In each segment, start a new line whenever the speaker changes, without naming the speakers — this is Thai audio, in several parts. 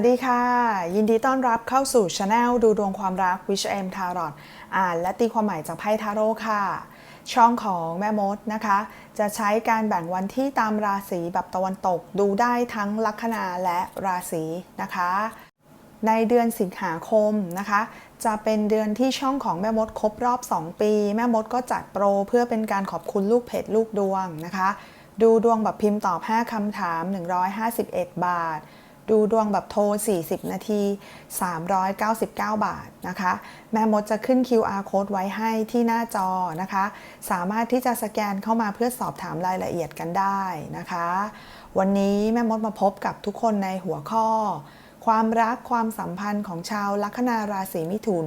วัสดีค่ะ ยินดีต้อนรับเข้าสู่ช anel ดูดวงความรัก Wish M Tarot อ่านและตีความหมายจากไพ่ทาโร่ค่ะ ช่องของแม่มดนะคะ จะใช้การแบ่งวันที่ตามราศีแบบตะวันตกดูได้ทั้งลัคนาและราศีนะคะ ในเดือนสิงหาคมนะคะ จะเป็นเดือนที่ช่องของแม่มดครบรอบ 2 ปี แม่มดก็จัดโปรเพื่อเป็นการขอบคุณลูกเพจลูกดวงนะคะ ดูดวงแบบพิมพ์ตอบ 5คำถาม 151 บาท ดูดวงแบบโทร 40 นาที 399 บาทนะคะ แม่มดจะขึ้น QR code ไว้ให้ที่หน้าจอนะคะ สามารถที่จะสแกนเข้ามาเพื่อสอบถามรายละเอียดกันได้นะคะ วันนี้แม่มดมาพบกับทุกคนในหัวข้อ ความรักความสัมพันธ์ของชาวลัคนาราศีมิถุน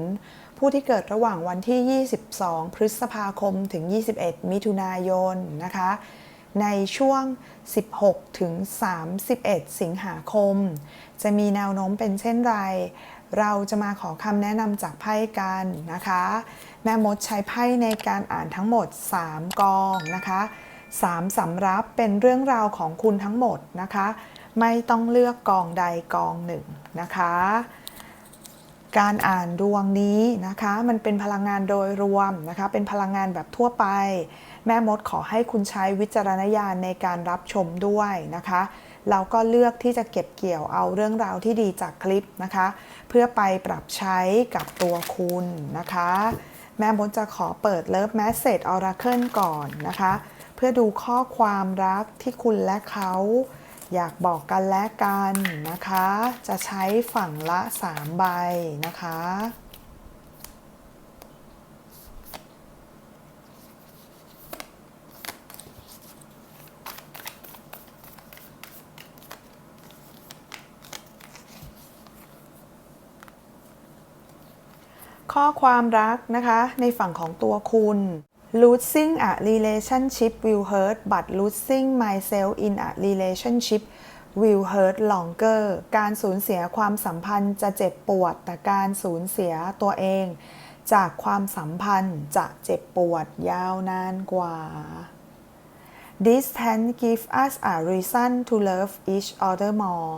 ผู้ที่เกิดระหว่างวันที่ 22 พฤษภาคมถึง 21 มิถุนายนนะคะ ในช่วง 16 ถึง 31 สิงหาคม จะมีแนวโน้มเป็นเช่นไร เราจะมาขอคำแนะนำจากไพ่กันนะคะ แม่มดใช้ไพ่ในการอ่านทั้งหมด 3 กองนะคะ3สำรับเป็นเรื่องราวของคุณทั้งหมดนะคะ ไม่ต้องเลือกกองใดกองหนึ่งนะคะ การอ่านดวงนี้นะคะ มันเป็นพลังงานโดยรวมนะคะ เป็นพลังงานแบบทั่วไป แม่มดขอให้คุณใช้วิจารณญาณในการรับชมด้วยนะคะเราก็เลือกที่จะเก็บเกี่ยวเอาเรื่องราวที่ดีจากคลิปนะคะ เพื่อไปปรับใช้กับตัวคุณนะคะ แม่มดจะขอเปิดเลิฟแมสเซจออราเคิลก่อนนะคะ เพื่อดูข้อความรักที่คุณและเขาอยากบอกกันและกันนะคะ จะใช้ฝั่งละ 3 ใบนะคะ ข้อความรักนะคะ ในฝั่งของตัวคุณ losing a relationship will hurt but losing myself in a relationship will hurt longer การสูญเสียความสัมพันธ์จะเจ็บปวด แต่การสูญเสียตัวเอง จากความสัมพันธ์จะเจ็บปวดยาวนานกว่า Distance give us a reason to love each other more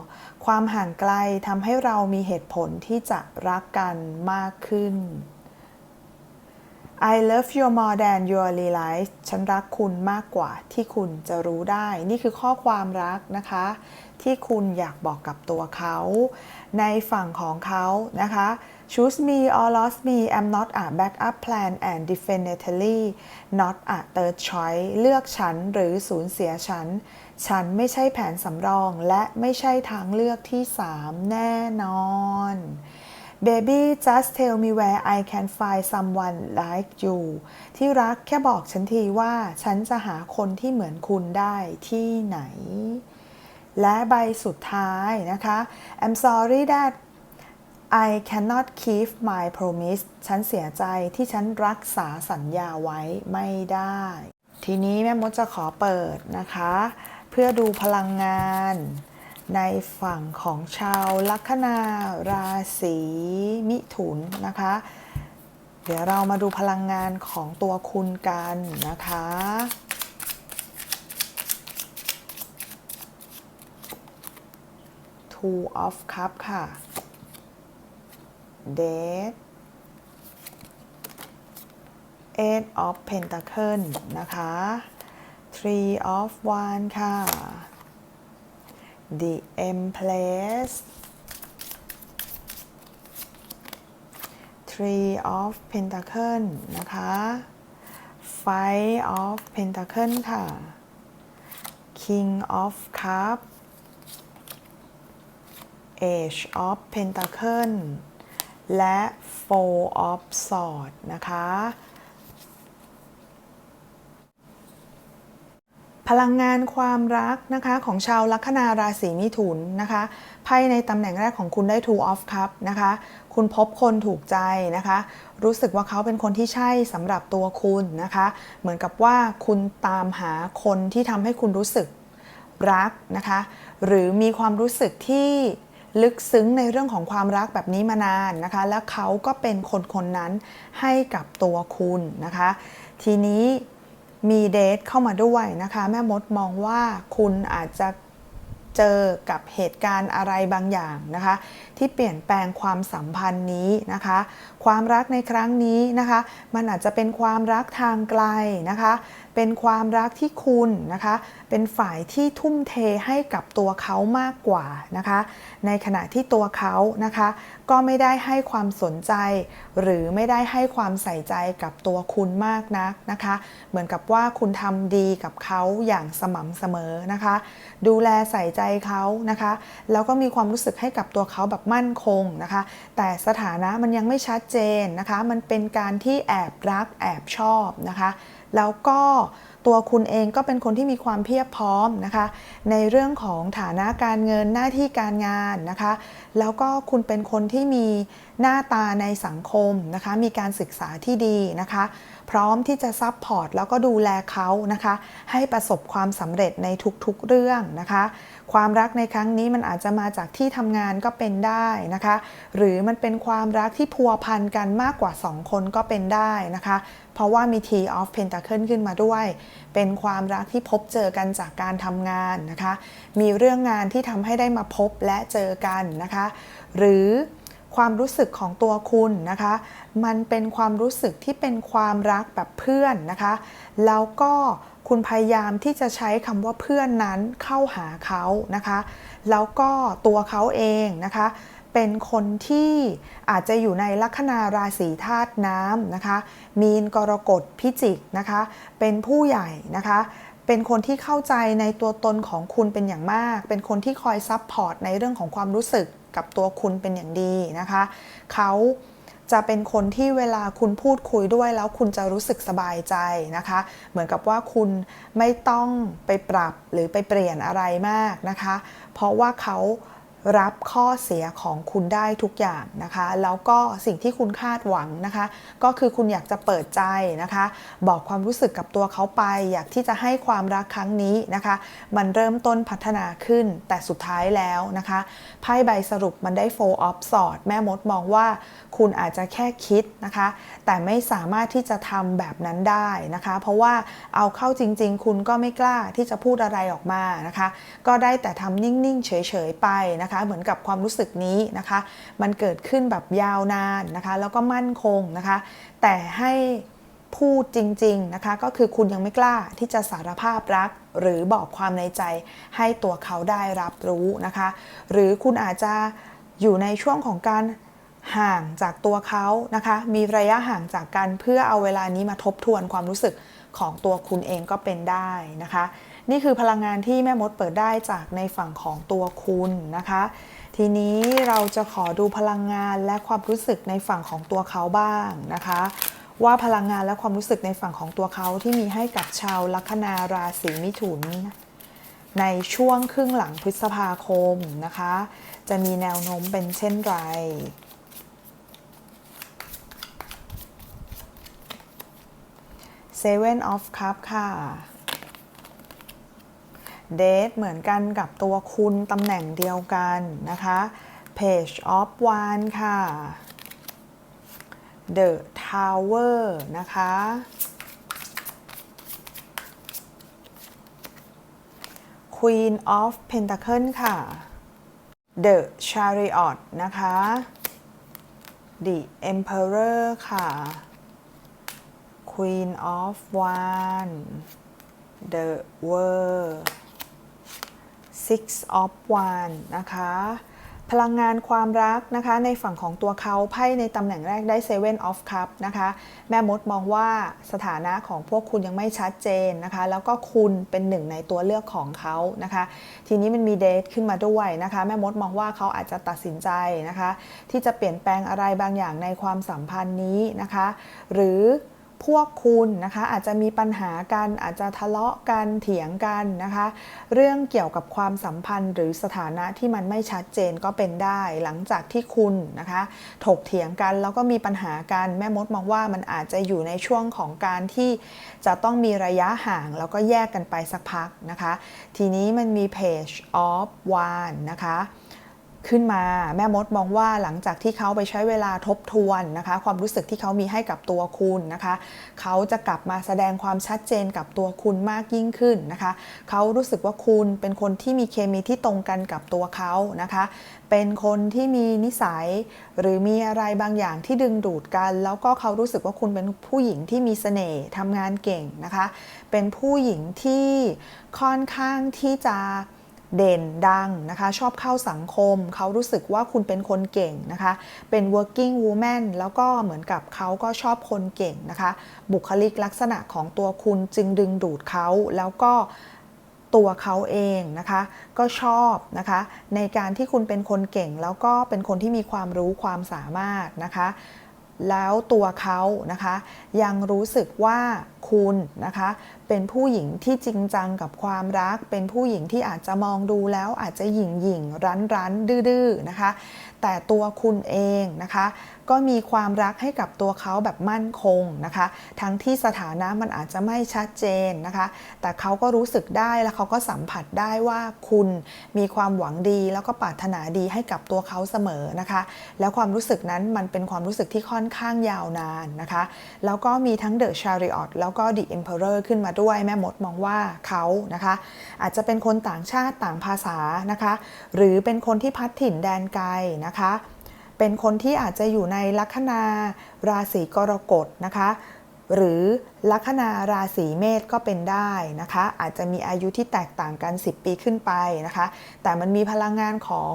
ความห่างไกลทำให้เรามีเหตุผลที่จะรักกันมากขึ้น I love you more than you realize ฉันรักคุณมากกว่าที่คุณจะรู้ได้ นี่คือข้อความรักนะคะ ที่คุณอยากบอกกับตัวเขา ในฝั่งของเขานะคะ choose me or lost me I'm not a backup plan and definitely not a third choice เลือกฉันหรือสูญเสียฉัน ฉันไม่ใช่แผนสำรองและไม่ใช่ทางเลือกที่ 3 แน่นอน Baby just tell me where I can find someone like you ที่รักแค่บอกฉันทีว่าฉันจะหาคนที่เหมือนคุณได้ที่ไหน และใบสุดท้ายนะคะ I'm sorry that I cannot keep my promise ฉันเสียใจที่ฉันรักษาสัญญาไว้ไม่ได้ ทีนี้แม่มดจะขอเปิดนะคะ เพื่อดูพลังงาน ในฝั่งของชาวลัคนาราศีมิถุนนะคะ เดี๋ยวเรามาดูพลังงานของตัวคุณกันนะคะ Two of Cup ค่ะ Death Eight of Pentacle นะคะ Three of Wands ค่ะ The Empress Three of Pentacle นะคะ Five of Pentacle ค่ะ King of Cup Age of Pentacle และ Four of Swords นะคะ พลังงานความรักนะคะของชาวลัคนาราศีมิถุนนะคะไพ่ในตำแหน่งแรกของคุณได้ Two of Cup นะคะ คุณพบคนถูกใจนะคะ รู้สึกว่าเขาเป็นคนที่ใช่สำหรับตัวคุณนะคะ เหมือนกับว่าคุณตามหาคนที่ทำให้คุณรู้สึกรักนะคะ หรือมีความรู้สึกที่ ลึกซึ้งในเรื่องของความรักแบบนี้มานานนะคะ และเขาก็เป็นคนคนนั้นให้กับตัวคุณนะคะ ทีนี้มีเดทเข้ามาด้วยนะคะ แม่มดมองว่าคุณอาจจะเจอกับเหตุการณ์อะไรบางอย่างนะคะ ที่เปลี่ยนแปลงความสัมพันธ์นี้นะคะ ความรักในครั้งนี้นะคะ มันอาจจะเป็นความรักทางไกลนะคะ เป็นความรักที่คุณนะคะ เป็นฝ่ายที่ทุ่มเทให้กับตัวเขามากกว่านะคะ ในขณะที่ตัวเขานะคะ ก็ไม่ได้ให้ความสนใจ หรือไม่ได้ให้ความใส่ใจกับตัวคุณมากนักนะคะ เหมือนกับว่าคุณทำดีกับเขาอย่างสม่ำเสมอนะคะ ดูแลใส่ใจเขานะคะ แล้วก็มีความรู้สึกให้กับตัวเขาแบบมั่นคงนะคะ แต่สถานะมันยังไม่ชัดเจนนะคะ มันเป็นการที่แอบรักแอบชอบนะคะ แล้วก็ตัวคุณเองก็เป็นคนที่มีความเพียบพร้อมนะคะ ในเรื่องของฐานะการเงินหน้าที่การงานนะคะ แล้วก็คุณเป็นคนที่มีหน้าตาในสังคมนะคะ มีการศึกษาที่ดีนะคะ พร้อมที่จะซัพพอร์ตแล้วก็ดูแลเขานะคะ ให้ประสบความสำเร็จในทุกๆเรื่องนะคะ ความรักในครั้งนี้มันอาจจะมาจากที่ทำงานก็เป็นได้นะคะ หรือมันเป็นความรักที่พัวพันกันมากกว่า 2 คนก็เป็นได้นะคะ เพราะว่ามี T of Pentacle ขึ้นมาด้วย เป็นความรักที่พบเจอกันจากการทำงานนะคะ มีเรื่องงานที่ทำให้ได้มาพบและเจอกันนะคะ หรือความรู้สึกของตัวคุณนะคะ มันเป็นความรู้สึกที่เป็นความรักแบบเพื่อนนะคะ แล้วก็คุณพยายามที่จะใช้คำว่าเพื่อนนั้นเข้าหาเขานะคะ แล้วก็ตัวเขาเองนะคะ เป็นคนที่อาจจะอยู่ในลัคนาราศีธาตุน้ำนะคะ มีนกรกฎพิจิกนะคะ เป็นผู้ใหญ่นะคะ เป็นคนที่เข้าใจในตัวตนของคุณเป็นอย่างมาก เป็นคนที่คอยซับพอร์ตในเรื่องของความรู้สึกกับตัวคุณเป็นอย่างดีนะคะ เขาจะเป็นคนที่เวลาคุณพูดคุยด้วยแล้วคุณจะรู้สึกสบายใจนะคะ เหมือนกับว่าคุณไม่ต้องไปปรับหรือไปเปลี่ยนอะไรมากนะคะ เพราะว่าเขา รับข้อเสียของคุณได้ทุกอย่างนะคะ แล้วก็สิ่งที่คุณคาดหวังนะคะ ก็คือคุณอยากจะเปิดใจนะคะ บอกความรู้สึกกับตัวเขาไป อยากที่จะให้ความรักครั้งนี้นะคะ มันเริ่มต้นพัฒนาขึ้นแต่สุดท้ายแล้วนะคะไพ่ใบสรุปมันได้ four of swords แม่มดมองว่าคุณอาจจะแค่คิดนะคะ แต่ไม่สามารถที่จะทำแบบนั้นได้นะคะ เพราะว่าเอาเข้าจริง ๆ คุณก็ไม่กล้าที่จะพูดอะไรออกมานะคะ ก็ได้แต่ทำนิ่งๆเฉยๆไปนะคะนะคะ เหมือนกับความรู้สึกนี้นะคะ มันเกิดขึ้นแบบยาวนานนะคะ แล้วก็มั่นคงนะคะ แต่ให้พูดจริงๆนะคะ ก็คือคุณยังไม่กล้าที่จะสารภาพรัก หรือบอกความในใจให้ตัวเขาได้รับรู้นะคะ หรือคุณอาจจะอยู่ในช่วงของการห่างจากตัวเขานะคะ มีระยะห่างจากกันเพื่อเอาเวลานี้มาทบทวนความรู้สึกของตัวคุณเองก็เป็นได้นะคะ นี่คือพลังงานที่แม่มดเปิดได้จากในฝั่งของตัวคุณนะคะ ทีนี้เราจะขอดูพลังงานและความรู้สึกในฝั่งของตัวเขาบ้างนะคะ ว่าพลังงานและความรู้สึกในฝั่งของตัวเขาที่มีให้กับชาวลัคนาราศีมิถุน ในช่วงครึ่งหลังพฤษภาคมนะคะ จะมีแนวโน้มเป็นเช่นไร Seven of Cup ค่ะ เดทเหมือนกันกับตัวคุณตำแหน่งเดียวกันนะคะ Page of One ค่ะ The Tower นะคะ Queen of Pentacle ค่ะ The Chariot นะคะ The Emperor ค่ะ Queen of One The World Six of One นะคะ พลังงานความรักนะคะในฝั่งของตัวเขาไพ่ในตำแหน่งแรกได้ Seven of Cup นะคะ แม่มดมองว่าสถานะของพวกคุณยังไม่ชัดเจนนะคะ แล้วก็คุณเป็นหนึ่งในตัวเลือกของเขานะคะ ทีนี้มันมีเดทขึ้นมาด้วยนะคะ แม่มดมองว่าเขาอาจจะตัดสินใจนะคะ ที่จะเปลี่ยนแปลงอะไรบางอย่างในความสัมพันธ์นี้นะคะ หรือ พวกคุณนะคะอาจจะมีปัญหากันอาจจะทะเลาะกันเถียงกันนะคะ เรื่องเกี่ยวกับความสัมพันธ์ หรือสถานะที่มันไม่ชัดเจนก็เป็นได้ หลังจากที่คุณนะคะ ถกเถียงกันแล้วก็มีปัญหากันแม่มดมองว่ามันอาจจะอยู่ในช่วงของการที่จะต้องมีระยะห่างแล้วก็แยกกันไปสักพักนะคะ ทีนี้มันมี page of one นะคะ ขึ้นมา แม่มดมองว่าหลังจากที่เขาไปใช้เวลาทบทวนนะคะ ความรู้สึกที่เขามีให้กับตัวคุณนะคะ เขาจะกลับมาแสดงความชัดเจนกับตัวคุณมากยิ่งขึ้นนะคะ เขารู้สึกว่าคุณเป็นคนที่มีเคมีที่ตรงกันกับตัวเขานะคะ เป็นคนที่มีนิสัย หรือมีอะไรบางอย่างที่ดึงดูดกัน แล้วก็เขารู้สึกว่าคุณเป็นผู้หญิงที่มีเสน่ห์ทำงานเก่งนะคะ เป็นผู้หญิงที่ค่อนข้างที่จะ เด่นดังนะคะชอบเข้าสังคม เขารู้สึกว่าคุณเป็นคนเก่งนะคะ เป็น working woman แล้วก็เหมือนกับเขาก็ชอบคนเก่งนะคะ บุคลิกลักษณะของตัวคุณจึงดึงดูดเขาแล้วก็ตัวเขาเองนะคะก็ชอบนะคะในการที่คุณเป็นคนเก่ง แล้วก็เป็นคนที่มีความรู้ความสามารถนะคะ แล้วตัวเขานะคะยังรู้สึกว่า คุณนะคะ เป็นผู้หญิงที่จริงจังกับความรัก เป็นผู้หญิงที่อาจจะมองดูแล้วอาจจะหยิ่งหยิ่งรั้นรั้นดื้อๆนะคะ แต่ตัวคุณเองนะคะ ก็มีความรักให้กับตัวเขาแบบมั่นคงนะคะ ทั้งที่สถานะมันอาจจะไม่ชัดเจนนะคะ แต่เขาก็รู้สึกได้แล้วเขาก็สัมผัสได้ว่าคุณมีความหวังดีแล้วก็ปรารถนาดีให้กับตัวเขาเสมอนะคะ แล้วความรู้สึกนั้นมันเป็นความรู้สึกที่ค่อนข้างยาวนานนะคะ แล้วก็มีทั้ง The Chariot แล้วก็ The Emperor ขึ้นมาด้วยแม่มดมองว่าเขานะคะ อาจจะเป็นคนต่างชาติต่างภาษานะคะ หรือเป็นคนที่พัดถิ่นแดนไกลนะคะ เป็นคนที่อาจจะอยู่ในลัคนาราศีกรกฎนะคะหรือลัคนาราศีเมษก็เป็นได้นะคะ อาจจะมีอายุที่แตกต่างกัน 10 ปีขึ้นไปนะคะ แต่มันมีพลังงานของ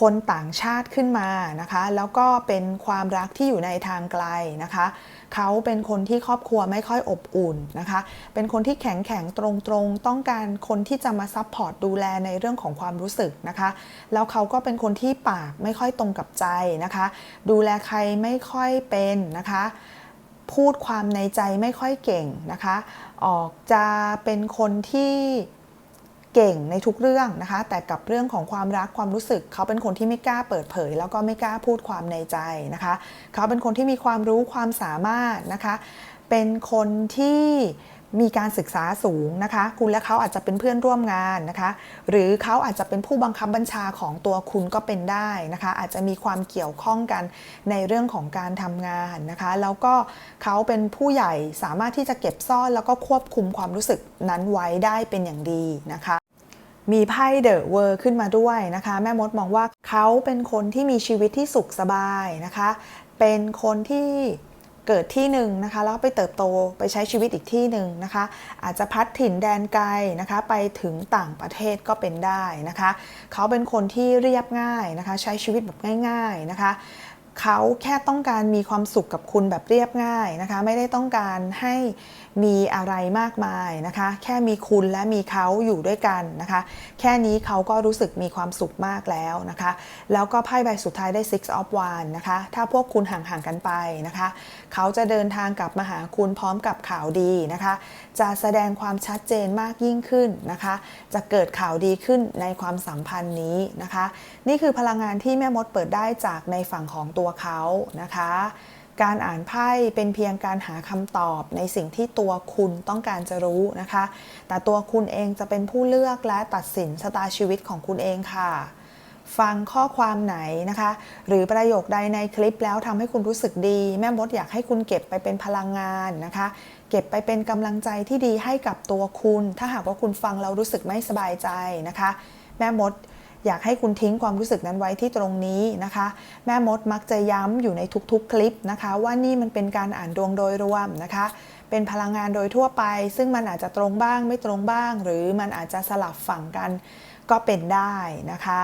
คนต่างชาติขึ้นมานะคะ แล้วก็เป็นความรักที่อยู่ในทางไกลนะคะ เขาเป็นคนที่ครอบครัวไม่ค่อยอบอุ่นนะคะ เป็นคนที่แข็งแข็งตรงตรงต้องการคนที่จะมาซัพพอร์ตดูแลในเรื่องของความรู้สึกนะคะ แล้วเขาก็เป็นคนที่ปากไม่ค่อยตรงกับใจนะคะ ดูแลใครไม่ค่อยเป็นนะคะพูดความในใจไม่ค่อยเก่งนะคะ ออกจะเป็นคนที่ เก่งในทุกเรื่องนะคะ แต่กับเรื่องของความรักความรู้สึก เขาเป็นคนที่ไม่กล้าเปิดเผย แล้วก็ไม่กล้าพูดความในใจนะคะ เขาเป็นคนที่มีความรู้ความสามารถนะคะ เป็นคนที่มีการศึกษาสูงนะคะ คุณและเขาอาจจะเป็นเพื่อนร่วมงานนะคะ หรือเขาอาจจะเป็นผู้บังคับบัญชาของตัวคุณก็เป็นได้นะคะ อาจจะมีความเกี่ยวข้องกันในเรื่องของการทำงานนะคะ แล้วก็เขาเป็นผู้ใหญ่สามารถที่จะเก็บซ่อนแล้วก็ควบคุมความรู้สึกนั้นไว้ได้เป็นอย่างดีนะคะ มีไพ่เดอะเวอร์ขึ้นมาด้วยนะคะ แม่มดมองว่าเขาเป็นคนที่มีชีวิตที่สุขสบายนะคะ เป็นคนที่เกิดที่หนึ่งนะคะแล้วไปเติบโตไปใช้ชีวิตอีกที่หนึ่งนะคะ อาจจะพัดถิ่นแดนไกลนะคะ ไปถึงต่างประเทศก็เป็นได้นะคะ เขาเป็นคนที่เรียบง่ายนะคะ ใช้ชีวิตแบบง่าย ๆนะคะ เขาแค่ต้องการมีความสุขกับคุณแบบเรียบง่ายนะคะ ไม่ได้ต้องการให้มีอะไรมากมายนะคะ แค่มีคุณและมีเขาอยู่ด้วยกันนะคะ แค่นี้เขาก็รู้สึกมีความสุขมากแล้วนะคะ แล้วก็ไพ่ใบสุดท้ายได้ six of wands นะคะ ถ้าพวกคุณห่างๆกันไปนะคะ เขาจะเดินทางกลับมาหาคุณพร้อมกับข่าวดีนะคะ จะแสดงความชัดเจนมากยิ่งขึ้นนะคะ จะเกิดข่าวดีขึ้นในความสัมพันธ์นี้นะคะ นี่คือพลังงานที่แม่มดเปิดได้จากในฝั่งของตัวเขานะคะการอ่านไพ่เป็นเพียงการหาคำตอบในสิ่งที่ตัวคุณต้องการจะรู้นะคะ แต่ตัวคุณเองจะเป็นผู้เลือกและตัดสินชะตาชีวิตของคุณเองค่ะ ฟังข้อความไหนนะคะ หรือประโยคใดในคลิปแล้วทำให้คุณรู้สึกดี แม่มดอยากให้คุณเก็บไปเป็นพลังงานนะคะ เก็บไปเป็นกำลังใจที่ดีให้กับตัวคุณ ถ้าหากว่าคุณฟังแล้วรู้สึกไม่สบายใจนะคะ แม่มดอยากให้คุณทิ้งความรู้สึกนั้นไว้ที่ตรงนี้นะคะ แม่มดมักจะย้ำอยู่ในทุกๆ คลิปนะคะ ว่านี่มันเป็นการอ่านดวงโดยรวมนะคะ เป็นพลังงานโดยทั่วไป ซึ่งมันอาจจะตรงบ้างไม่ตรงบ้าง หรือมันอาจจะสลับฝั่งกันก็เป็นได้นะคะ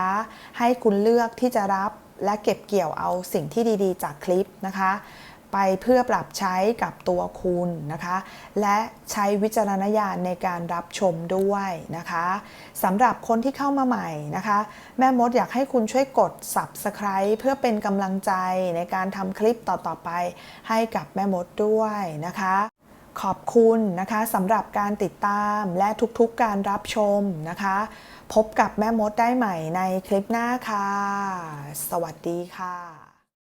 ให้คุณเลือกที่จะรับและเก็บเกี่ยวเอาสิ่งที่ดีๆ จากคลิปนะคะ ไปเพื่อปรับใช้กับตัวคุณนะคะ และใช้วิจารณญาณในการรับชมด้วยนะคะสำหรับคนที่เข้ามาใหม่นะคะ แม่มดอยากให้คุณช่วยกด subscribe เพื่อเป็นกำลังใจในการทำคลิปต่อๆไปให้กับแม่มดด้วยนะคะขอบคุณนะคะสำหรับการติดตามและทุกๆการรับชมนะคะ พบกับแม่มดได้ใหม่ในคลิปหน้าค่ะ สวัสดีค่ะ